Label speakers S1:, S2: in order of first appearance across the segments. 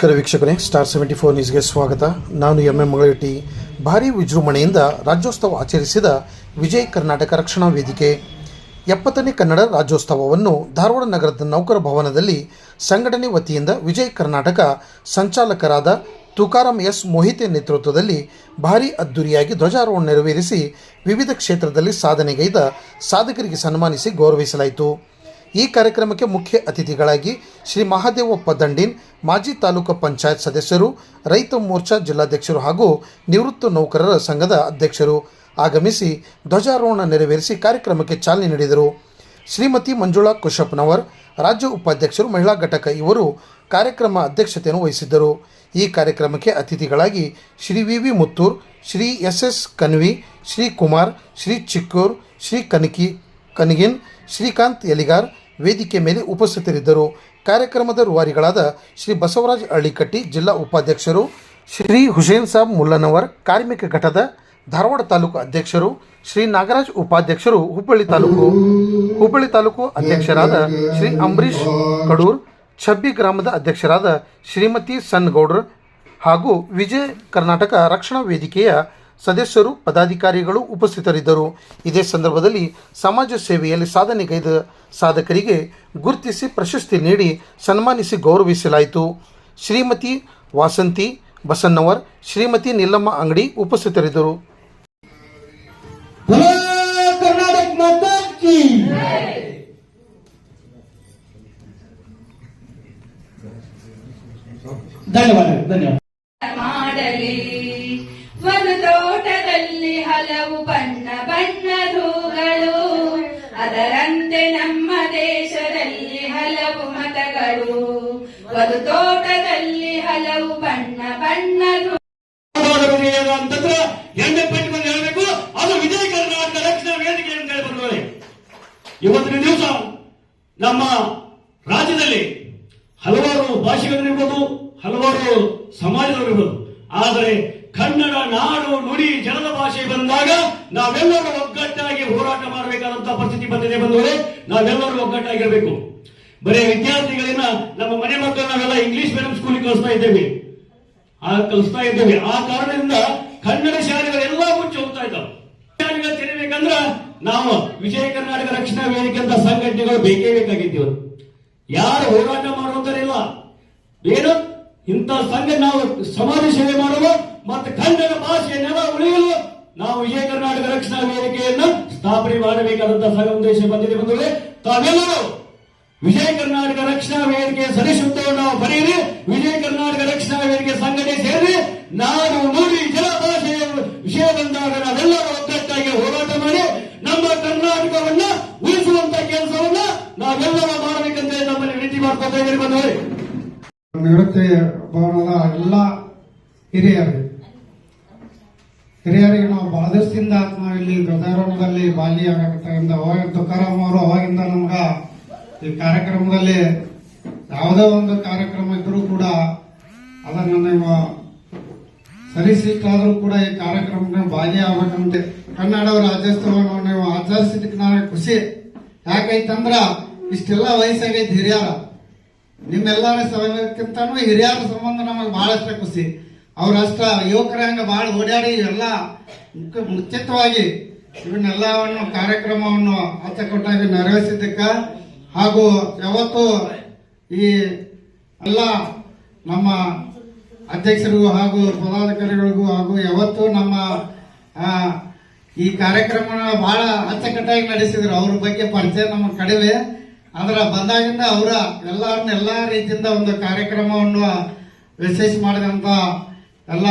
S1: ನಮಸ್ಕಾರ ವೀಕ್ಷಕರೇ star seventy four ನ್ಯೂಸ್ಗೆ ಸ್ವಾಗತ. ನಾನು ಎಂ ಎಂ ಮಗಳಟಿ ಭಾರಿ ವಿಜೃಂಭಣೆಯಿಂದ ರಾಜ್ಯೋತ್ಸವ ಆಚರಿಸಿದ ವಿಜಯ್ ಕರ್ನಾಟಕ ರಕ್ಷಣಾ ವೇದಿಕೆ. ಎಪ್ಪತ್ತನೇ ಕನ್ನಡ ರಾಜ್ಯೋತ್ಸವವನ್ನು ಧಾರವಾಡ ನಗರದ ನೌಕರ ಭವನದಲ್ಲಿ ಸಂಘಟನೆ ವತಿಯಿಂದ ವಿಜಯ್ ಕರ್ನಾಟಕ ಸಂಚಾಲಕರಾದ ತುಕಾರಾಂ ಎಸ್ ಮೋಹಿತೆ ನೇತೃತ್ವದಲ್ಲಿ ಭಾರೀ ಅದ್ದೂರಿಯಾಗಿ ಧ್ವಜಾರೋಹಣ ನೆರವೇರಿಸಿ ವಿವಿಧ ಕ್ಷೇತ್ರದಲ್ಲಿ ಸಾಧನೆಗೈದ ಸಾಧಕರಿಗೆ ಸನ್ಮಾನಿಸಿ ಗೌರವಿಸಲಾಯಿತು. ಈ ಕಾರ್ಯಕ್ರಮಕ್ಕೆ ಮುಖ್ಯ ಅತಿಥಿಗಳಾಗಿ ಶ್ರೀ ಮಹಾದೇವಪ್ಪ ದಂಡಿನ್ ಮಾಜಿ ತಾಲೂಕು ಪಂಚಾಯತ್ ಸದಸ್ಯರು, ರೈತ ಮೋರ್ಚಾ ಜಿಲ್ಲಾಧ್ಯಕ್ಷರು ಹಾಗೂ ನಿವೃತ್ತ ನೌಕರರ ಸಂಘದ ಅಧ್ಯಕ್ಷರು ಆಗಮಿಸಿ ಧ್ವಜಾರೋಹಣ ನೆರವೇರಿಸಿ ಕಾರ್ಯಕ್ರಮಕ್ಕೆ ಚಾಲನೆ ನೀಡಿದರು. ಶ್ರೀಮತಿ ಮಂಜುಳಾ ಕುಶಪ್ನವರ್ ರಾಜ್ಯ ಉಪಾಧ್ಯಕ್ಷರು, ಮಹಿಳಾ ಘಟಕ ಇವರು ಕಾರ್ಯಕ್ರಮ ಅಧ್ಯಕ್ಷತೆಯನ್ನು ವಹಿಸಿದ್ದರು. ಈ ಕಾರ್ಯಕ್ರಮಕ್ಕೆ ಅತಿಥಿಗಳಾಗಿ Shri V V Muttur, Shri S S Kanvi, Shri Kumar, Shri Chikkur, Shri Kanaki Kanagin Srikanth Yaligar ವೇದಿಕೆ ಮೇಲೆ ಉಪಸ್ಥಿತರಿದ್ದರು. ಕಾರ್ಯಕ್ರಮದ ರೂವಾರಿಗಳಾದ ಶ್ರೀ ಬಸವರಾಜ್ ಅಳ್ಳಿಕಟ್ಟಿ ಜಿಲ್ಲಾ ಉಪಾಧ್ಯಕ್ಷರು, ಶ್ರೀ ಹುಸೇನ್ ಸಾಬ್ ಮುಲ್ಲನವರ್ ಕಾರ್ಮಿಕ ಘಟದ ಧಾರವಾಡ ತಾಲೂಕು ಅಧ್ಯಕ್ಷರು, ಶ್ರೀ ನಾಗರಾಜ್ ಉಪಾಧ್ಯಕ್ಷರು ಹುಬ್ಬಳ್ಳಿ ತಾಲೂಕು. ಹುಬ್ಬಳ್ಳಿ ತಾಲೂಕು ಅಧ್ಯಕ್ಷರಾದ ಶ್ರೀ ಅಂಬರೀಶ್ ಕಡೂರ್, ಛಬ್ಬಿ ಗ್ರಾಮದ ಅಧ್ಯಕ್ಷರಾದ ಶ್ರೀಮತಿ ಸನ್ಗೌಡ್ರ್ ಹಾಗೂ ವಿಜಯ ಕರ್ನಾಟಕ ರಕ್ಷಣಾ ವೇದಿಕೆಯ ಸದಸ್ಯರು ಪದಾಧಿಕಾರಿಗಳು ಉಪಸ್ಥಿತರಿದ್ದರು. ಇದೇ ಸಂದರ್ಭದಲ್ಲಿ ಸಮಾಜ ಸೇವೆಯಲ್ಲಿ ಸಾಧನೆಗೈದ ಸಾಧಕರಿಗೆ ಗುರುತಿಸಿ ಪ್ರಶಸ್ತಿ ನೀಡಿ ಸನ್ಮಾನಿಸಿ ಗೌರವಿಸಲಾಯಿತು. ಶ್ರೀಮತಿ ವಾಸಂತಿ ಬಸನ್ನವರ್ ಶ್ರೀಮತಿ ನಿಲ್ಲಮ್ಮ ಅಂಗಡಿ ಉಪಸ್ಥಿತರಿದ್ದರು.
S2: ಧನ್ಯವಾದ ಧನ್ಯವಾದ
S3: ಅದರಂತೆ ನಮ್ಮ ದೇಶದಲ್ಲಿ ಹಲವು ಮತಗಳು, ಒಂದು ತೋಟದಲ್ಲಿ ಹಲವು ಬಣ್ಣ ಬಣ್ಣದು
S2: ಹೇಳಬೇಕು. ಅದು ವಿಜಯ ಕರ್ನಾಟಕ ವೇದಿಕೆ ಇವತ್ತಿನ ದಿವಸ ನಮ್ಮ ರಾಜ್ಯದಲ್ಲಿ ಹಲವಾರು ಭಾಷೆಗಳಿರ್ಬೋದು ಹಲವಾರು ಸಮಾಜದವರಿರ್ಬೋದು ಆದರೆ ಕನ್ನಡ, ನಾಡು, ನುಡಿ ಜನದ ಭಾಷೆ ಬಂದಾಗ ನಾವೆಲ್ಲರೂ ಒಗ್ಗಟ್ಟಾಗಿ ಹೋರಾಟ ಮಾಡಬೇಕಾದಂತ ಪರಿಸ್ಥಿತಿ ಬಂದಿದೆ ಬಂದವರೇ ನಾವೆಲ್ಲರೂ ಒಗ್ಗಟ್ಟಾಗಿರ್ಬೇಕು. ಬರೀ ವಿದ್ಯಾರ್ಥಿಗಳನ್ನ ನಮ್ಮ ಮನೆ ಮಕ್ಕಳು ನಾವೆಲ್ಲ ಇಂಗ್ಲಿಷ್ ಮೀಡಿಯಂ ಸ್ಕೂಲಿಗೆ ಕಲಿಸ್ತಾ ಇದ್ದೇವೆ. ಆ ಕಲಿಸ್ತಾ ಇದ್ದೇವೆ. ಆ ಕಾರಣದಿಂದ ಕನ್ನಡ ಶಾಲೆಗಳೆಲ್ಲ ಮುಚ್ಚಿ ಹೋಗ್ತಾ ಇದ್ದಾವೆ. ಶಾಲೆಗಳು ತೆರಿಬೇಕಂದ್ರ ನಾವು ವಿಜಯ ಕರ್ನಾಟಕ ರಕ್ಷಣಾ ವೇದಿಕೆ ಅಂತ ಸಂಘಟನೆಗಳು ಬೇಕೇ ಬೇಕಾಗಿದ್ದೀವಿ ಯಾರು ಹೋರಾಟ ಮಾಡುವಂತರಿಲ್ಲ ಏನು? ಇಂಥ ಸಂಘ ನಾವು ಸಮಾಜ ಸೇವೆ ಮಾಡುವ ಮತ್ತು ಕನ್ನಡ ಭಾಷೆ ನೆಲ ಉಳಿಯಲು ನಾವು ವಿಜಯ ಕರ್ನಾಟಕ ರಕ್ಷಣಾ ವೇದಿಕೆಯನ್ನು ಸ್ಥಾಪನೆ ಮಾಡಬೇಕಾದಂತಹ ಸಂಘ ಉದ್ದೇಶ ಬಂದಿದೆ ಬಂದರೆ ತಾವೆಲ್ಲರೂ ವಿಜಯ ಕರ್ನಾಟಕ ರಕ್ಷಣಾ ವೇದಿಕೆಯ ಸದಸ್ಯತ್ವವನ್ನು ನಾವು ಬರೆಯಿರಿ. ವಿಜಯ ಕರ್ನಾಟಕ ರಕ್ಷಣಾ ವೇದಿಕೆ ಸಂಘಟನೆ ಸೇರಿ ನಾನು ನುಡಿ ಜಲ ಭಾಷೆಯ ವಿಷಯ ಬಂದಾಗ ನಾವೆಲ್ಲರೂ ಒಗ್ಗಟ್ಟಾಗಿ ಹೋರಾಟ ಮಾಡಿ ನಮ್ಮ ಕರ್ನಾಟಕವನ್ನ ಉಳಿಸುವಂತ ಕೆಲಸವನ್ನ ನಾವೆಲ್ಲರೂ ಮಾಡಬೇಕಂತ ನಮ್ಮಲ್ಲಿ ವಿನಂತಿ ಮಾಡ್ಕೊತಾ ಇದ್ದೀರಿ ಬಂದವರು
S4: ನಿವೃತ್ತಿ ಭವನದ ಎಲ್ಲ ಹಿರಿಯರು. ಹಿರಿಯರಿಗೆ ಬಹಳ ನಾವು ಇಲ್ಲಿ ಧ್ವಜಾರೋಹಣದಲ್ಲಿ ಭಾಗಿಯಾಗಬೇಕಾಗಿಂದ ಅವಾಗ ತುಕಾರಾಮ್ ಅವರು ಅವಾಗಿಂದ ನಮ್ಗ ಈ ಕಾರ್ಯಕ್ರಮದಲ್ಲಿ ಯಾವುದೇ ಒಂದು ಕಾರ್ಯಕ್ರಮ ಇದ್ರೂ ಕೂಡ ಅದನ್ನು ನೀವು ಸರಿಸಿಟ್ಟಾದ್ರೂ ಕೂಡ ಈ ಕಾರ್ಯಕ್ರಮಕ್ಕೆ ಭಾಗಿಯಾಗಬೇಕಂತೆ. ಕನ್ನಡ ರಾಜ್ಯೋತ್ಸವವನ್ನು ನೀವು ಆಚರಿಸಿದಕ್ಕೆ ನನಗೆ ಖುಷಿ. ಯಾಕೈತಂದ್ರ ಇಷ್ಟೆಲ್ಲ ವಯಸ್ಸಾಗೈತಿ ಹಿರಿಯರ. ನಿಮ್ಮೆಲ್ಲರ ಸಭೆಗಿಂತನೂ ಹಿರಿಯರ ಸಂಬಂಧ ನಮಗೆ ಬಹಳಷ್ಟು ಖುಷಿ. ಅವರಷ್ಟ ಯುವಕರ ಹಂಗ ಬಹಳ ಓಡಾಡಿ ಎಲ್ಲ ಮುಚ್ಚಿತವಾಗಿ ಇವನ್ನೆಲ್ಲವನ್ನು ಕಾರ್ಯಕ್ರಮವನ್ನು ಅಚ್ಚುಕಟ್ಟಾಗಿ ನೆರವೇರಿಸಿದ್ದಕ್ಕ. ಹಾಗೂ ಯಾವತ್ತು ಈ ಎಲ್ಲ ನಮ್ಮ ಅಧ್ಯಕ್ಷರಿಗೂ ಹಾಗೂ ಪದಾಧಿಕಾರಿಗಳಿಗೂ ಹಾಗೂ ಯಾವತ್ತು ನಮ್ಮ ಈ ಕಾರ್ಯಕ್ರಮ ಬಹಳ ಅಚ್ಚಕಟ್ಟಾಗಿ ನಡೆಸಿದ್ರು. ಅವ್ರ ಬಗ್ಗೆ ಪರಿಚಯ ನಮ್ಮ ಕಡಿಮೆ. ಅದರ ಬಂದಾಗಿಂದ ಅವರ ಎಲ್ಲರನ್ನ ಎಲ್ಲ ರೀತಿಯಿಂದ ಒಂದು ಕಾರ್ಯಕ್ರಮವನ್ನು ವಿಶೇಷ ಮಾಡಿದಂತ ಎಲ್ಲ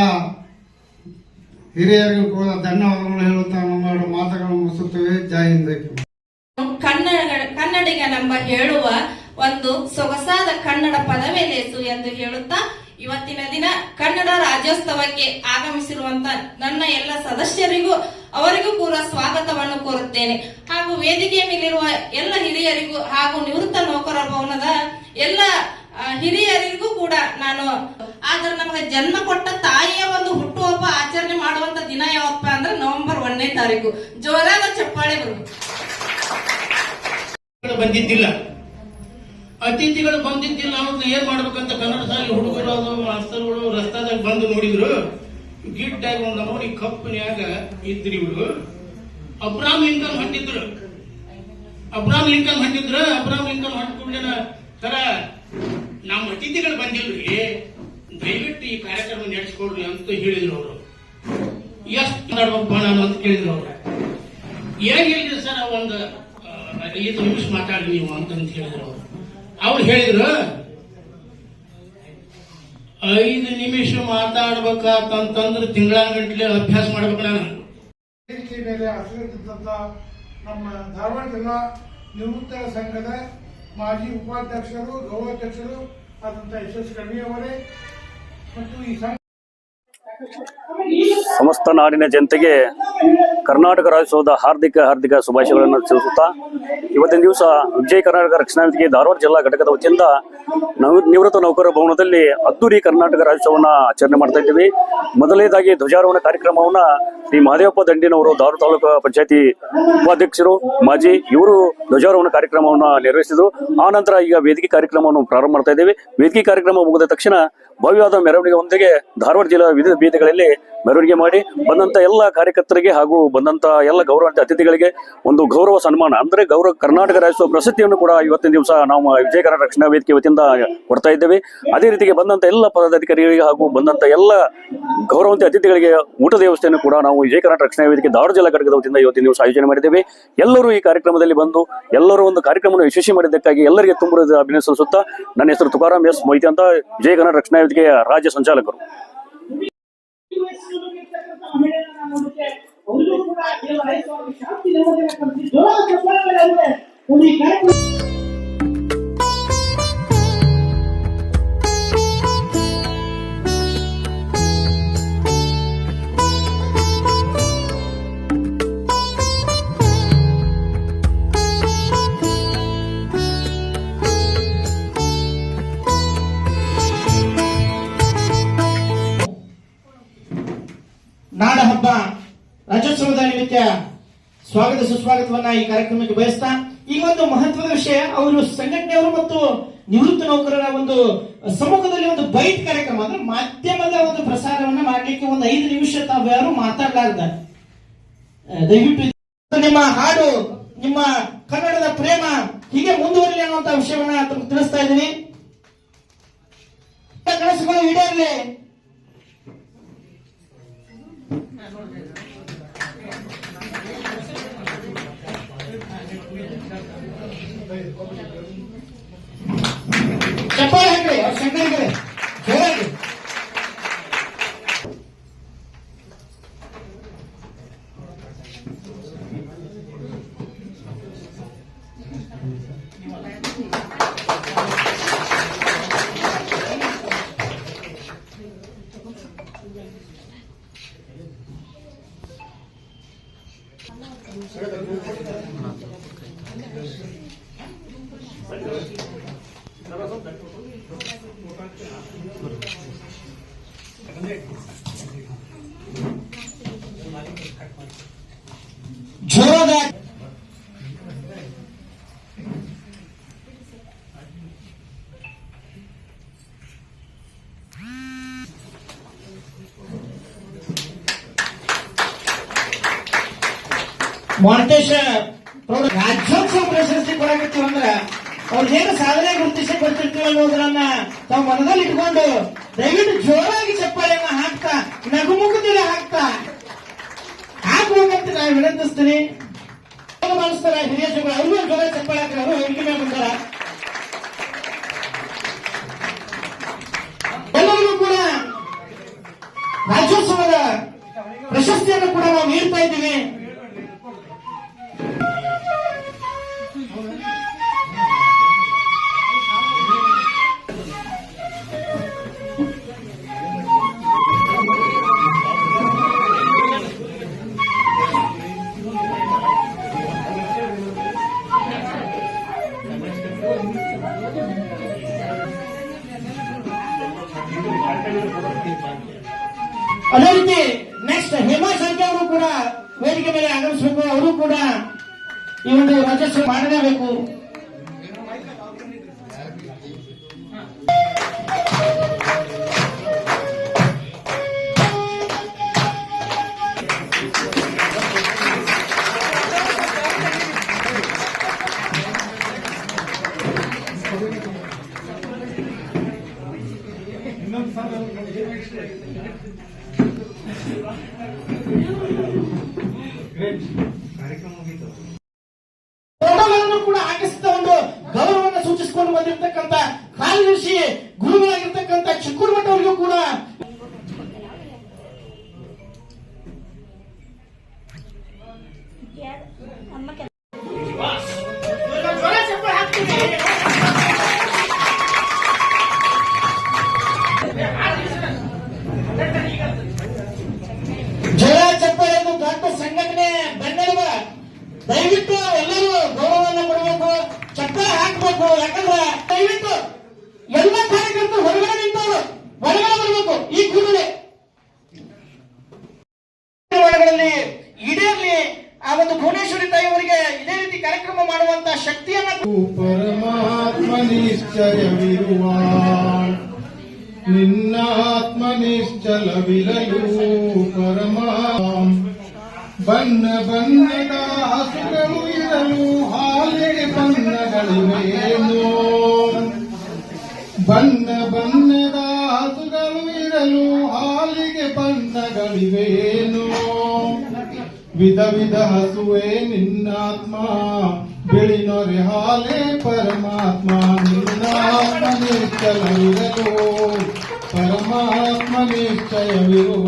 S4: ಹಿರಿಯರಿಗೂ ಕೂಡ ಧನ್ಯವಾದಗಳು ಹೇಳುತ್ತಾ ಎರಡು ಮಾತುಗಳನ್ನು ಮುಗಿಸುತ್ತೇವೆ. ಜೈ ಹಿಂದ್
S3: ಕನ್ನಡ ನಮ್ಮ ಹೇಳುವ ಒಂದು ಸೊಗಸಾದ ಕನ್ನಡ ಪದವೇ ಲೇಸು ಎಂದು ಹೇಳುತ್ತಾ, ಇವತ್ತಿನ ದಿನ ಕನ್ನಡ ರಾಜ್ಯೋತ್ಸವಕ್ಕೆ ಆಗಮಿಸಿರುವಂತ ನನ್ನ ಎಲ್ಲ ಸದಸ್ಯರಿಗೂ, ಅವರಿಗೂ ಕೂಡ ಸ್ವಾಗತವನ್ನು ಕೋರುತ್ತೇನೆ. ಹಾಗೂ ವೇದಿಕೆಯ ಮೇಲಿರುವ ಎಲ್ಲ ಹಿರಿಯರಿಗೂ ಹಾಗೂ ನಿವೃತ್ತ ನೌಕರ ಭವನದ ಎಲ್ಲ ಹಿರಿಯರಿಗೂ ಕೂಡ ನಾನು ಆದ್ರೆ ನಮಗೆ ಜನ್ಮ ಕೊಟ್ಟ ತಾಯಿಯ ಒಂದು ಹುಟ್ಟುಹಬ್ಬ ಆಚರಣೆ ಮಾಡುವಂತ ದಿನ ಯಾವಪ್ಪ ಅಂದ್ರೆ ನವೆಂಬರ್ ಒಂದನೇ ತಾರೀಕು. ಜೋರಾದ ಚಪ್ಪಾಳೆ
S5: ಬಂದಿದ್ದಿಲ್ಲ. ಅತಿಥಿಗಳು ಬಂದಿದ್ದಿಲ್ಲ, ಅವ್ರನ್ನ ಏನ್ ಮಾಡ್ಬೇಕಂತ ಕನ್ನಡ ಶಾಲೆ ಹುಡುಗರು ಅದು, ಮಾಸ್ತರ್ಗಳು ರಸ್ತಾದಾಗ ಬಂದು ನೋಡಿದ್ರು. ಗಿಡ್ಡಾಗಿ ಒಂದು ನೋಡಿ ಕಪ್ಪನ್ಯಾಗ ಇದ್ರಿ ಇವ್ರು. ಅಬ್ರಾಮ್ ಲಿಂಕನ್ ಹಟ್ಟಿದ್ರು ಅಬ್ರಾಮ್ ಲಿಂಕನ್ ಹೊಂಟಿದ್ರು ಅಬ್ರಾಮ್ ಲಿಂಕನ್ ಹೊಂಟ ಕೂಡಲೇ ಸರ, ನಮ್ಮ ಅತಿಥಿಗಳು ಬಂದಿಲ್ರಿ. ದಯವಿಟ್ಟು ಈ ಕಾರ್ಯಕ್ರಮ ನಡೆಸ್ಕೊಡ್ರಿ ಅಂತ ಹೇಳಿದ್ರು ಅವರು. ಎಷ್ಟು ಮಾಡ್ಬೇಕಪ್ಪ ನಾನು ಅಂತ ಕೇಳಿದ್ರು ಅವ್ರ. ಏನಿಲ್ರಿ ಸರ್ ಒಂದು ಐದು ನಿಮಿಷ ಮಾತಾಡಿ ನೀವು ಅಂತಂತ ಹೇಳಿದ್ರು ಅವರು. ಅವ್ರು ಹೇಳಿದ್ರು, ಐದು ನಿಮಿಷ ಮಾತಾಡ್ಬೇಕಂತಂದ್ರೆ ತಿಂಗಳ ಗಂಟ್ಲೆ ಅಭ್ಯಾಸ ಮಾಡ್ಬೇಕು ನಾನು.
S6: ನಮ್ಮ ಧಾರವಾಡ ಜಿಲ್ಲಾ ನಿವೃತ್ತ ಸಂಘದ ಮಾಜಿ ಉಪಾಧ್ಯಕ್ಷರು, ಗೌರವಾಧ್ಯಕ್ಷರು ಆದಂಥ ಯಶಸ್ವಿ ಎಸ್
S7: ಸಮಸ್ತ ನಾಡಿನ ಜನತೆಗೆ ಕರ್ನಾಟಕ ರಾಜ್ಯೋತ್ಸವದ ಹಾರ್ದಿಕ ಹಾರ್ದಿಕ ಶುಭಾಶಯಗಳನ್ನು ತಿಳಿಸುತ್ತಾ, ಇವತ್ತಿನ ದಿವಸ ವಿಜಯ ಕರ್ನಾಟಕ ರಕ್ಷಣಾ ವೇದಿಕೆ ಧಾರವಾಡ ಜಿಲ್ಲಾ ಘಟಕದ ವತಿಯಿಂದ ನವ- ನಿವೃತ್ತ ನೌಕರರ ಭವನದಲ್ಲಿ ಅದ್ದೂರಿ ಕರ್ನಾಟಕ ರಾಜ್ಯೋತ್ಸವವನ್ನು ಆಚರಣೆ ಮಾಡ್ತಾ ಇದ್ದೀವಿ. ಮೊದಲನೇದಾಗಿ ಧ್ವಜಾರೋಹಣ ಕಾರ್ಯಕ್ರಮವನ್ನ ಶ್ರೀ ಮಹದೇವಪ್ಪ ದಂಡಿನವರು ಧಾರವಾಡ ತಾಲೂಕು ಪಂಚಾಯತಿ ಉಪಾಧ್ಯಕ್ಷರು, ಮಾಜಿ ಇವರು ಧ್ವಜಾರೋಹಣ ಕಾರ್ಯಕ್ರಮವನ್ನ ನೆರವೇರಿಸಿದರು ಆ ನಂತರ ಈಗ ವೇದಿಕೆ ಕಾರ್ಯಕ್ರಮವನ್ನು ಪ್ರಾರಂಭ ಮಾಡ್ತಾ ಇದ್ದೇವೆ. ವೇದಿಕೆ ಕಾರ್ಯಕ್ರಮ ಮುಗಿದ ತಕ್ಷಣ ಭವ್ಯವಾದ ಮೆರವಣಿಗೆ ಒಂದಿಗೆ ಧಾರವಾಡ ಜಿಲ್ಲಾ ವಿವಿಧ ಬೀದಿಗಳಲ್ಲಿ ಮೆರವಣಿಗೆ ಮಾಡಿ ಬಂದಂತ ಎಲ್ಲ ಕಾರ್ಯಕರ್ತರಿಗೆ ಹಾಗೂ ಬಂದಂತ ಎಲ್ಲ ಗೌರವ ಅತಿಥಿಗಳಿಗೆ ಒಂದು ಗೌರವ ಸನ್ಮಾನ. ಅಂದ್ರೆ ಗೌರವ ಕರ್ನಾಟಕ ರಾಜ್ಯೋತ್ಸವ ಪ್ರಶಸ್ತಿಯನ್ನು ಕೂಡ ಇವತ್ತಿನ ದಿವಸ ನಾವು ವಿಜಯ ರಕ್ಷಣಾ ವೇದಿಕೆ ವತಿಯಿಂದ ಕೊಡ್ತಾ ಇದ್ದೇವೆ. ಅದೇ ರೀತಿಗೆ ಬಂದಂತ ಎಲ್ಲ ಪದಾಧಿಕಾರಿಗಳಿಗೆ ಹಾಗೂ ಬಂದಂತ ಎಲ್ಲ ಗೌರವಂತ ಅತಿಥಿಗಳಿಗೆ ಊಟದ ವ್ಯವಸ್ಥೆಯನ್ನು ಕೂಡ ನಾವು ವಿಜಯ ಕರ್ನಾಟಕ ರಕ್ಷಣಾ ವೇದಿಕೆ ಧಾರವಾಡ ಜಿಲ್ಲಾ ಘಟಕದ ವತಿಯಿಂದ ಇವತ್ತಿನ ದಿವಸ ಆಯೋಜನೆ ಮಾಡಿದ್ದೇವೆ. ಎಲ್ಲರೂ ಈ ಕಾರ್ಯಕ್ರಮದಲ್ಲಿ ಬಂದು ಎಲ್ಲರೂ ಒಂದು ಕಾರ್ಯಕ್ರಮವನ್ನು ಯಶಸ್ವಿ ಮಾಡಿದ್ದಕ್ಕಾಗಿ ಎಲ್ಲರಿಗೆ ತುಂಬ ಸಲ್ಲಿಸುತ್ತಾ ನನ್ನ ಹೆಸರು ತುಕಾರಾಮ್ ಎಸ್ ಮೊಯ್ತಿ ಅಂತ. ವಿಜಯ ಕರ್ನಾಟಕ ರಕ್ಷಣಾ ವೇದಿಕೆಯ ರಾಜ್ಯ ಸಂಚಾಲಕರು.
S8: ನಾಡ ಸುಸ್ವಾಗತವನ್ನ ಈ ಕಾರ್ಯಕ್ರಮಕ್ಕೆ ಬಯಸ್ತಾ, ಈ ಒಂದು ಮಹತ್ವದ ವಿಷಯ, ಅವರು ಸಂಘಟನೆಯವರು ಮತ್ತು ನಿವೃತ್ತ ನೌಕರರ ಒಂದು ಸಮ್ಮುಖದಲ್ಲಿ ಒಂದು ಬೈಟ್ ಕಾರ್ಯಕ್ರಮ, ಅಂದ್ರೆ ಮಾಧ್ಯಮದ ಒಂದು ಪ್ರಸಾರವನ್ನ ಮಾಡ್ಲಿಕ್ಕೆ ಒಂದು ಐದು ನಿಮಿಷ ತಾವು ಯಾರು ಮಾತಾಡಲಾರ್ದ ದಯವಿಟ್ಟು ನಿಮ್ಮ ಹಾಡು, ನಿಮ್ಮ ಕನ್ನಡದ ಪ್ರೇಮ ಹೀಗೆ ಮುಂದುವರಿಲಿ ಅನ್ನುವಂತ ವಿಷಯವನ್ನ ತಿಳಿಸ್ತಾ ಇದ್ದೀನಿ. ಕನಸುಗಳು ಈಡೇರಲಿ. ಚಪ್ಪಾಳೆ ಹಾಕ್ರಿ ಅವ್ರ ಶಂಕರಿಗೆ ಜೋರಾಗಿ ಜೋರಾದ ಮಾಂಟೇಶ ಪ್ರೌಢ ರಾಜ್ಯೋತ್ಸವ ಪ್ರಶಸ್ತಿ ಕೊಡಕತ್ತೀವಿ ಅಂದ್ರ ಅವ್ರಿಗೇನು ಸಾಧನೆ ಗುರುತಿಸಿ ಕೊಡ್ತಿರ್ತೀವಿ ಅನ್ನೋದನ್ನ ಮನದಲ್ಲಿ ಇಟ್ಕೊಂಡು ದಯವಿಟ್ಟು ಜೋರಾಗಿ ಚಪ್ಪಾಳೆಯನ್ನ ಹಾಕ್ತಾ ನಗುಮುಖದಲ್ಲಿ ಹಾಕ್ತಾ ಹಾಕುವಂತ ನಾನು ವಿನಂತಿಸ್ತೀನಿ. ಮಾಡಿಸ್ತಾರ ಹಿರಿಯ ಶ್ರೀಗಳು ಅವ್ರಿಗೂ ಜೋರ ಚಪ್ಪಾಳೆ ಹಾಕ್ತಾರೆ ಅವರು ವೇದಿಕೆ
S9: కూడా ఇవంటి వచ్చేసి మాడనే వైపు ಬಣ್ಣಗಳಿವೆಯೇನೋ ಬಣ್ಣ ಬಣ್ಣದ ಹಸುಗಳು ಇರಲು ಹಾಲಿಗೆ ಬಣ್ಣಗಳಿವೆಯೇನು ವಿಧ ವಿಧ ಹಸುವೆ ನಿನ್ನಾತ್ಮ ಬೆಳಿನೊರೆ ಹಾಲೆ ಪರಮಾತ್ಮ, ನಿನ್ನಾತ್ಮ ನಿಶ್ಚಲವಿರಲು ಪರಮಾತ್ಮ ನಿಶ್ಚಯವಿರುವ.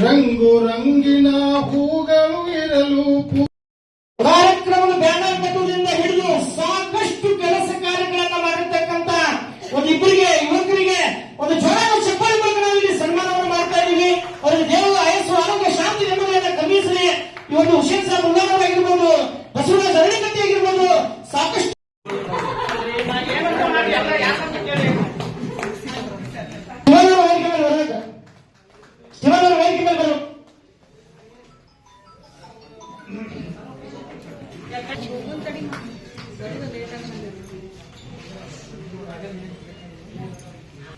S9: ರಂಗು ರಂಗಿನ ಹೂಗಳು ಇರಲು ಪೂ-
S8: ಕಾರ್ಯಕ್ರಮದ ಬ್ಯಾನರ್ ಕಟ್ಟುವುದರಿಂದ ಹಿಡಿದು ಸಾಕಷ್ಟು ಕೆಲಸ ಕಾರ್ಯಗಳನ್ನ ಮಾಡಿರ್ತಕ್ಕಂತ ಒಂದು ಇಬ್ಬರಿಗೆ ಯುವಕರಿಗೆ ಒಂದು ಜೋರಾದ ಚಪ್ಪಾಳೆ ಮೂಲಕ ನಾವು ಇಲ್ಲಿ ಸನ್ಮಾನವನ್ನು ಮಾಡ್ತಾ ಇದೀವಿ ಅವರಿಗೆ ದೇವರು ಆಯಸ್ಸು ಆರೋಗ್ಯ ಶಾಂತಿ ನೆಮ್ಮದಿಯನ್ನ ಕರುಣಿಸಲಿ ಹುಷೇನ್ ಒಂದು ಮುಂಗಾರ ಆಗಿರ್ಬೋದು ಬಸವರಾಜ ಅರಳಿಕಟ್ಟಿ ಆಗಿರ್ಬೋದು ಸಾಕಷ್ಟು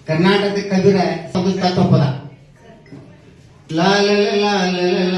S8: ಕರ್ನಾಟಕದ ವೇದಿಕೆ ಮೇಲೆ ತಪ್ಪದ ಲಾಲ ಲಾಲ ಮೇಲೆ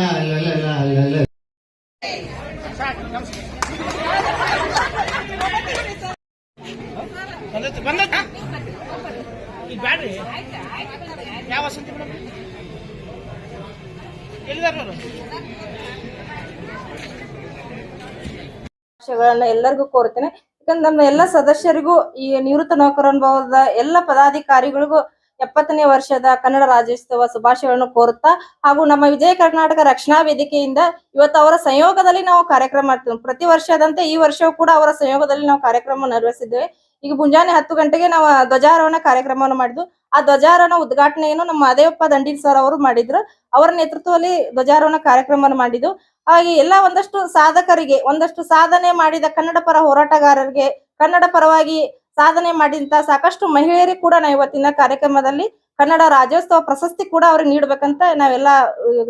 S3: ಶುಭಾಶಯಗಳನ್ನ ಎಲ್ಲರಿಗೂ ಕೋರ್ತೇನೆ ಯಾಕಂದ್ರೆ ನಮ್ಮ ಎಲ್ಲ ಸದಸ್ಯರಿಗೂ ಈ ನಿವೃತ್ತ ನೌಕರನುಭವದ ಎಲ್ಲ ಪದಾಧಿಕಾರಿಗಳಿಗೂ ಎಪ್ಪತ್ತನೇ ವರ್ಷದ ಕನ್ನಡ ರಾಜ್ಯೋತ್ಸವ ಶುಭಾಶಯಗಳನ್ನು ಕೋರುತ್ತಾ ಹಾಗೂ ನಮ್ಮ ವಿಜಯ ಕರ್ನಾಟಕ ರಕ್ಷಣಾ ವೇದಿಕೆಯಿಂದ ಇವತ್ತು ಅವರ ಸಂಯೋಗದಲ್ಲಿ ನಾವು ಕಾರ್ಯಕ್ರಮ ಮಾಡ್ತೇವೆ. ಪ್ರತಿ ವರ್ಷದಂತೆ ಈ ವರ್ಷವೂ ಕೂಡ ಅವರ ಸಂಯೋಗದಲ್ಲಿ ನಾವು ಕಾರ್ಯಕ್ರಮ ನಿರ್ವಹಿಸಿದ್ದೇವೆ. ಈಗ ಮುಂಜಾನೆ ಹತ್ತು ಗಂಟೆಗೆ ನಾವು ಧ್ವಜಾರೋಹಣ ಕಾರ್ಯಕ್ರಮವನ್ನು ಮಾಡಿದ್ವು. ಆ ಧ್ವಜಾರೋಹಣ ಉದ್ಘಾಟನೆಯನ್ನು ನಮ್ಮ ಅದೇವಪ್ಪ ದಂಡೀಲ್ ಸರ್ ಅವರು ಮಾಡಿದ್ರು. ಅವರ ನೇತೃತ್ವದಲ್ಲಿ ಧ್ವಜಾರೋಹಣ ಕಾರ್ಯಕ್ರಮವನ್ನು ಮಾಡಿದ್ದು ಹಾಗೆ ಎಲ್ಲ ಒಂದಷ್ಟು ಸಾಧಕರಿಗೆ, ಒಂದಷ್ಟು ಸಾಧನೆ ಮಾಡಿದ ಕನ್ನಡ ಪರ ಹೋರಾಟಗಾರರಿಗೆ, ಕನ್ನಡ ಪರವಾಗಿ ಸಾಧನೆ ಮಾಡಿದಂತ ಸಾಕಷ್ಟು ಮಹಿಳೆಯರಿಗೆ ಕೂಡ ನಾವು ಇವತ್ತಿನ ಕಾರ್ಯಕ್ರಮದಲ್ಲಿ ಕನ್ನಡ ರಾಜ್ಯೋತ್ಸವ ಪ್ರಶಸ್ತಿ ಕೂಡ ಅವ್ರಿಗೆ ನೀಡ್ಬೇಕಂತ ನಾವೆಲ್ಲ,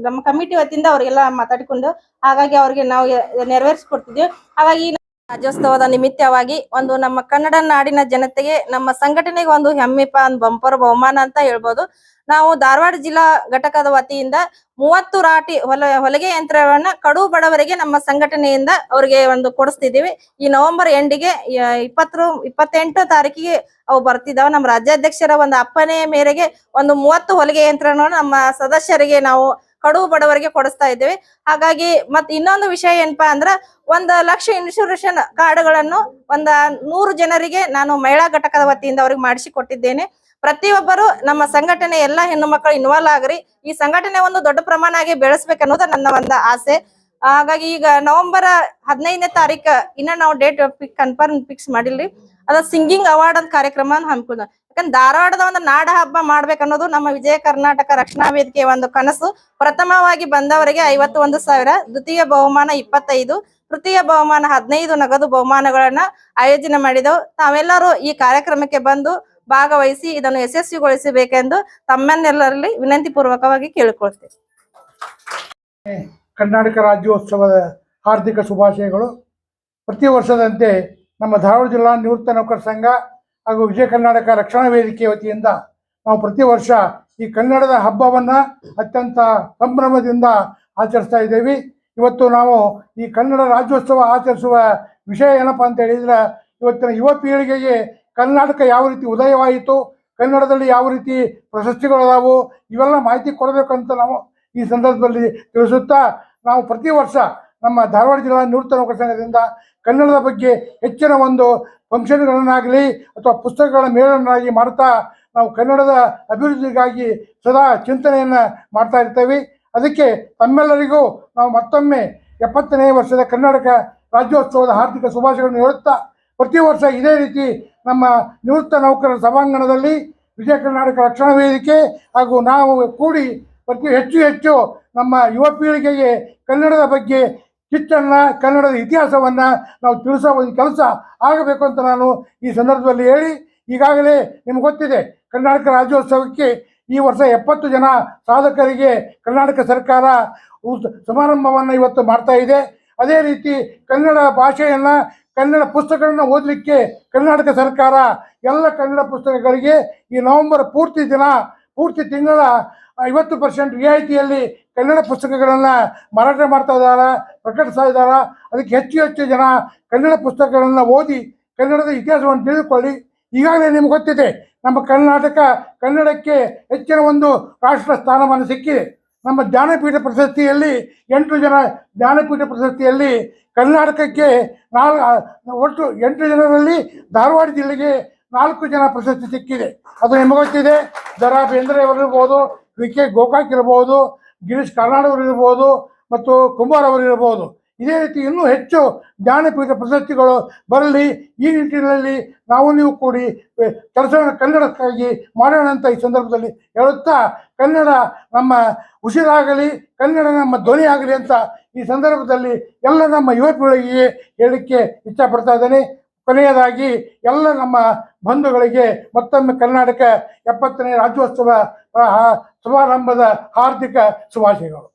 S3: ನಮ್ಮ ಕಮಿಟಿ ವತಿಯಿಂದ ಅವರಿಗೆಲ್ಲ ಮಾತಾಡಿಕೊಂಡು ಹಾಗಾಗಿ ಅವ್ರಿಗೆ ನಾವು ನೆರವೇರಿಸಿಕೊಡ್ತಿದ್ವಿ. ಹಾಗಾಗಿ ರಾಜ್ಯೋತ್ಸವದ ನಿಮಿತ್ತವಾಗಿ ಒಂದು ನಮ್ಮ ಕನ್ನಡ ನಾಡಿನ ಜನತೆಗೆ ನಮ್ಮ ಸಂಘಟನೆಗೆ ಒಂದು ಹೆಮ್ಮೆಪ ಒಂದು ಬಂಪರ್ ಬಹುಮಾನ ಅಂತ ಹೇಳ್ಬೋದು. ನಾವು ಧಾರವಾಡ ಜಿಲ್ಲಾ ಘಟಕದ ವತಿಯಿಂದ ಮೂವತ್ತು ರಾಟಿ ಹೊಲ, ಹೊಲಿಗೆ ಯಂತ್ರವನ್ನ ಕಡು ಬಡವರಿಗೆ ನಮ್ಮ ಸಂಘಟನೆಯಿಂದ ಅವರಿಗೆ ಒಂದು ಕೊಡಿಸ್ತಿದ್ದೀವಿ. ಈ ನವೆಂಬರ್ ಎಂಡಿಗೆ ಇಪ್ಪತ್ತು ಇಪ್ಪತ್ತೆಂಟು ತಾರೀಕಿಗೆ ಅವು ಬರ್ತಿದ್ದಾವೆ ನಮ್ಮ ರಾಜ್ಯಾಧ್ಯಕ್ಷರ ಒಂದು ಅಪ್ಪನೆಯ ಮೇರೆಗೆ ಒಂದು ಮೂವತ್ತು ಹೊಲಿಗೆ ಯಂತ್ರವನ್ನು ನಮ್ಮ ಸದಸ್ಯರಿಗೆ ನಾವು ಕಡು ಬಡವರಿಗೆ ಕೊಡಿಸ್ತಾ ಇದ್ದೇವೆ. ಹಾಗಾಗಿ ಮತ್ ಇನ್ನೊಂದು ವಿಷಯ ಏನಪ್ಪಾ ಅಂದ್ರ ಒಂದ್ ಲಕ್ಷ ಇನ್ಶೂರೆನ್ಸ್ ಕಾರ್ಡ್ಗಳನ್ನು ಒಂದ ನೂರು ಜನರಿಗೆ ನಾನು ಮಹಿಳಾ ಘಟಕದ ವತಿಯಿಂದ ಅವ್ರಿಗೆ ಮಾಡಿಸಿ ಕೊಟ್ಟಿದ್ದೇನೆ ಪ್ರತಿಯೊಬ್ಬರು ನಮ್ಮ ಸಂಘಟನೆ ಎಲ್ಲಾ ಹೆಣ್ಣು ಮಕ್ಕಳು ಇನ್ವಾಲ್ವ್ ಆಗ್ರಿ. ಈ ಸಂಘಟನೆ ಒಂದು ದೊಡ್ಡ ಪ್ರಮಾಣ ಆಗಿ ಬೆಳೆಸ್ಬೇಕನ್ನೋದು ನನ್ನ ಒಂದು ಆಸೆ. ಹಾಗಾಗಿ ಈಗ ನವೆಂಬರ್ ಹದಿನೈದನೇ ತಾರೀಕು ಇನ್ನ ನಾವು ಡೇಟ್ ಕನ್ಫರ್ಮ್ ಫಿಕ್ಸ್ ಮಾಡಿಲ್ರಿ. ಅದ ಸಿಂಗಿಂಗ್ ಅವಾರ್ಡ್ ಅಂತ ಕಾರ್ಯಕ್ರಮ ಹಮ್ಮಿಕೊಂಡ ಯಾಕಂದ್ರೆ ಧಾರವಾಡದ ಒಂದು ನಾಡ ಹಬ್ಬ ಮಾಡ್ಬೇಕನ್ನೋದು ನಮ್ಮ ವಿಜಯ ಕರ್ನಾಟಕ ರಕ್ಷಣಾ ವೇದಿಕೆಯ ಒಂದು ಕನಸು. ಪ್ರಥಮವಾಗಿ ಬಂದವರಿಗೆ ಐವತ್ತು ಒಂದು ಸಾವಿರ, ದ್ವಿತೀಯ ಬಹುಮಾನ ಇಪ್ಪತ್ತೈದು, ತೃತೀಯ ಬಹುಮಾನ ಹದಿನೈದು ನಗದು ಬಹುಮಾನಗಳನ್ನ ಆಯೋಜನೆ ಮಾಡಿದವು. ತಾವೆಲ್ಲರೂ ಈ ಕಾರ್ಯಕ್ರಮಕ್ಕೆ ಬಂದು ಭಾಗವಹಿಸಿ ಇದನ್ನು ಯಶಸ್ವಿಗೊಳಿಸಬೇಕೆಂದು ತಮ್ಮನ್ನೆಲ್ಲರಲ್ಲಿ ವಿನಂತಿ ಪೂರ್ವಕವಾಗಿ ಕೇಳಿಕೊಳ್ತೇವೆ
S6: ಕರ್ನಾಟಕ ರಾಜ್ಯೋತ್ಸವದ ಹಾರ್ದಿಕ ಶುಭಾಶಯಗಳು. ಪ್ರತಿ ವರ್ಷದಂತೆ ನಮ್ಮ ಧಾರವಾಡ ಜಿಲ್ಲಾ ನಿವೃತ್ತ ನೌಕರ ಸಂಘ ಹಾಗೂ ವಿಜಯ ಕರ್ನಾಟಕ ರಕ್ಷಣಾ ವೇದಿಕೆ ವತಿಯಿಂದ ನಾವು ಪ್ರತಿ ವರ್ಷ ಈ ಕನ್ನಡದ ಹಬ್ಬವನ್ನು ಅತ್ಯಂತ ಸಂಭ್ರಮದಿಂದ ಆಚರಿಸ್ತಾ ಇದ್ದೇವೆ. ಇವತ್ತು ನಾವು ಈ ಕನ್ನಡ ರಾಜ್ಯೋತ್ಸವ ಆಚರಿಸುವ ವಿಷಯ ಏನಪ್ಪ ಅಂತ ಹೇಳಿದ್ರೆ, ಇವತ್ತಿನ ಯುವ ಪೀಳಿಗೆಗೆ ಕರ್ನಾಟಕ ಯಾವ ರೀತಿ ಉದಯವಾಯಿತು, ಕನ್ನಡದಲ್ಲಿ ಯಾವ ರೀತಿ ಪ್ರಶಸ್ತಿಗಳದಾವು ಇವೆಲ್ಲ ಮಾಹಿತಿ ಕೊಡಬೇಕಂತ ನಾವು ಈ ಸಂದರ್ಭದಲ್ಲಿ ತಿಳಿಸುತ್ತಾ ನಾವು ಪ್ರತಿ ವರ್ಷ ನಮ್ಮ ಧಾರವಾಡ ಜಿಲ್ಲಾ ನಿವೃತ್ತ ನೌಕರ ಸಂಘದಿಂದ ಕನ್ನಡದ ಬಗ್ಗೆ ಹೆಚ್ಚಿನ ಒಂದು ಫಂಕ್ಷನ್ಗಳನ್ನಾಗಲಿ ಅಥವಾ ಪುಸ್ತಕಗಳ ಮೇಳನ್ನಾಗಿ ಮಾಡ್ತಾ ನಾವು ಕನ್ನಡದ ಅಭಿವೃದ್ಧಿಗಾಗಿ ಸದಾ ಚಿಂತನೆಯನ್ನು ಮಾಡ್ತಾ ಇರ್ತೇವೆ. ಅದಕ್ಕೆ ತಮ್ಮೆಲ್ಲರಿಗೂ ನಾವು ಮತ್ತೊಮ್ಮೆ ಎಪ್ಪತ್ತನೇ ವರ್ಷದ ಕರ್ನಾಟಕ ರಾಜ್ಯೋತ್ಸವದ ಹಾರ್ದಿಕ ಶುಭಾಶಯಗಳನ್ನು ಹೇಳುತ್ತಾ, ಪ್ರತಿ ವರ್ಷ ಇದೇ ರೀತಿ ನಮ್ಮ ನಿವೃತ್ತ ನೌಕರರ ಸಭಾಂಗಣದಲ್ಲಿ ವಿಜಯ ಕರ್ನಾಟಕ ರಕ್ಷಣಾ ವೇದಿಕೆ ಹಾಗೂ ನಾವು ಕೂಡಿ ಪ್ರತಿ ಹೆಚ್ಚು ಹೆಚ್ಚು ನಮ್ಮ ಯುವ ಪೀಳಿಗೆಗೆ ಕನ್ನಡದ ಬಗ್ಗೆ ಕಿಚ್ಚನ್ನು ಕನ್ನಡದ ಇತಿಹಾಸವನ್ನು ನಾವು ತಿಳಿಸೋ ಒಂದು ಕೆಲಸ ಆಗಬೇಕು ಅಂತ ನಾನು ಈ ಸಂದರ್ಭದಲ್ಲಿ ಹೇಳಿ, ಈಗಾಗಲೇ ನಿಮ್ಗೆ ಗೊತ್ತಿದೆ, ಕರ್ನಾಟಕ ರಾಜ್ಯೋತ್ಸವಕ್ಕೆ ಈ ವರ್ಷ ಎಪ್ಪತ್ತು ಜನ ಸಾಧಕರಿಗೆ ಕರ್ನಾಟಕ ಸರ್ಕಾರ ಸಮಾರಂಭವನ್ನು ಇವತ್ತು ಮಾಡ್ತಾ ಇದೆ. ಅದೇ ರೀತಿ ಕನ್ನಡ ಭಾಷೆಯನ್ನು, ಕನ್ನಡ ಪುಸ್ತಕಗಳನ್ನ ಓದಲಿಕ್ಕೆ ಕರ್ನಾಟಕ ಸರ್ಕಾರ ಎಲ್ಲ ಕನ್ನಡ ಪುಸ್ತಕಗಳಿಗೆ ಈ ನವೆಂಬರ್ ಪೂರ್ತಿ ದಿನ, ಪೂರ್ತಿ ತಿಂಗಳ ಐವತ್ತು ಪರ್ಸೆಂಟ್ ರಿಯಾಯಿತಿಯಲ್ಲಿ ಕನ್ನಡ ಪುಸ್ತಕಗಳನ್ನು ಮಾರಾಟ ಮಾಡ್ತಾ ಇದ್ದಾರೆ, ಪ್ರಕಟಿಸ್ತಾ ಇದ್ದಾರೆ? ಅದಕ್ಕೆ ಹೆಚ್ಚು ಹೆಚ್ಚು ಜನ ಕನ್ನಡ ಪುಸ್ತಕಗಳನ್ನು ಓದಿ ಕನ್ನಡದ ಇತಿಹಾಸವನ್ನು ತಿಳಿದುಕೊಳ್ಳಿ. ಈಗಾಗಲೇ ನಿಮ್ಗೆ ಗೊತ್ತಿದೆ, ನಮ್ಮ ಕರ್ನಾಟಕ ಕನ್ನಡಕ್ಕೆ ಹೆಚ್ಚಿನ ಒಂದು ರಾಷ್ಟ್ರ ಸ್ಥಾನಮಾನ ಸಿಕ್ಕಿದೆ. ನಮ್ಮ ಜ್ಞಾನಪೀಠ ಪ್ರಶಸ್ತಿಯಲ್ಲಿ ಎಂಟು ಜನ, ಜ್ಞಾನಪೀಠ ಪ್ರಶಸ್ತಿಯಲ್ಲಿ ಕರ್ನಾಟಕಕ್ಕೆ ನಾಲ್ ಒಟ್ಟು ಎಂಟು ಜನರಲ್ಲಿ ಧಾರವಾಡ ಜಿಲ್ಲೆಗೆ ನಾಲ್ಕು ಜನ ಪ್ರಶಸ್ತಿ ಸಿಕ್ಕಿದೆ. ಅದು ನಿಮಗೆ ಗೊತ್ತಿದೆ ದರಾ ಬೇಂದ್ರೆ ಅವರಿರ್ಬೋದು ವಿ ಕೆ ಗೋಕಾಕ್ ಇರ್ಬೋದು ಗಿರೀಶ್ ಕಾರ್ನಾಡ್ ಅವರು ಮತ್ತು ಕುಮಾರ್ ಅವರು ಇದೇ ರೀತಿ ಇನ್ನೂ ಹೆಚ್ಚು ಜ್ಞಾನಪೀಠ ಪ್ರಶಸ್ತಿಗಳು ಬರಲಿ, ಈ ನಿಟ್ಟಿನಲ್ಲಿ ನಾವು ನೀವು ಕೂಡಿ ಕೆಲಸವನ್ನು ಕನ್ನಡಕ್ಕಾಗಿ ಮಾಡೋಣ ಅಂತ ಈ ಸಂದರ್ಭದಲ್ಲಿ ಹೇಳುತ್ತಾ, ಕನ್ನಡ ನಮ್ಮ ಉಸಿರಾಗಲಿ, ಕನ್ನಡ ನಮ್ಮ ಧ್ವನಿ ಆಗಲಿ ಅಂತ ಈ ಸಂದರ್ಭದಲ್ಲಿ ಎಲ್ಲ ನಮ್ಮ ಯುವ ಪೀಳಿಗೆಗೆ ಹೇಳಲಿಕ್ಕೆ ಇಷ್ಟಪಡ್ತಾ ಇದ್ದೇನೆ. ಕೊನೆಯದಾಗಿ ಎಲ್ಲ ನಮ್ಮ ಬಂಧುಗಳಿಗೆ ಮತ್ತೊಮ್ಮೆ ಕರ್ನಾಟಕ ಎಪ್ಪತ್ತನೇ ರಾಜ್ಯೋತ್ಸವ ಆ, ಸಮಾರಂಭದ ಹಾರ್ದಿಕ ಶುಭಾಶಯಗಳು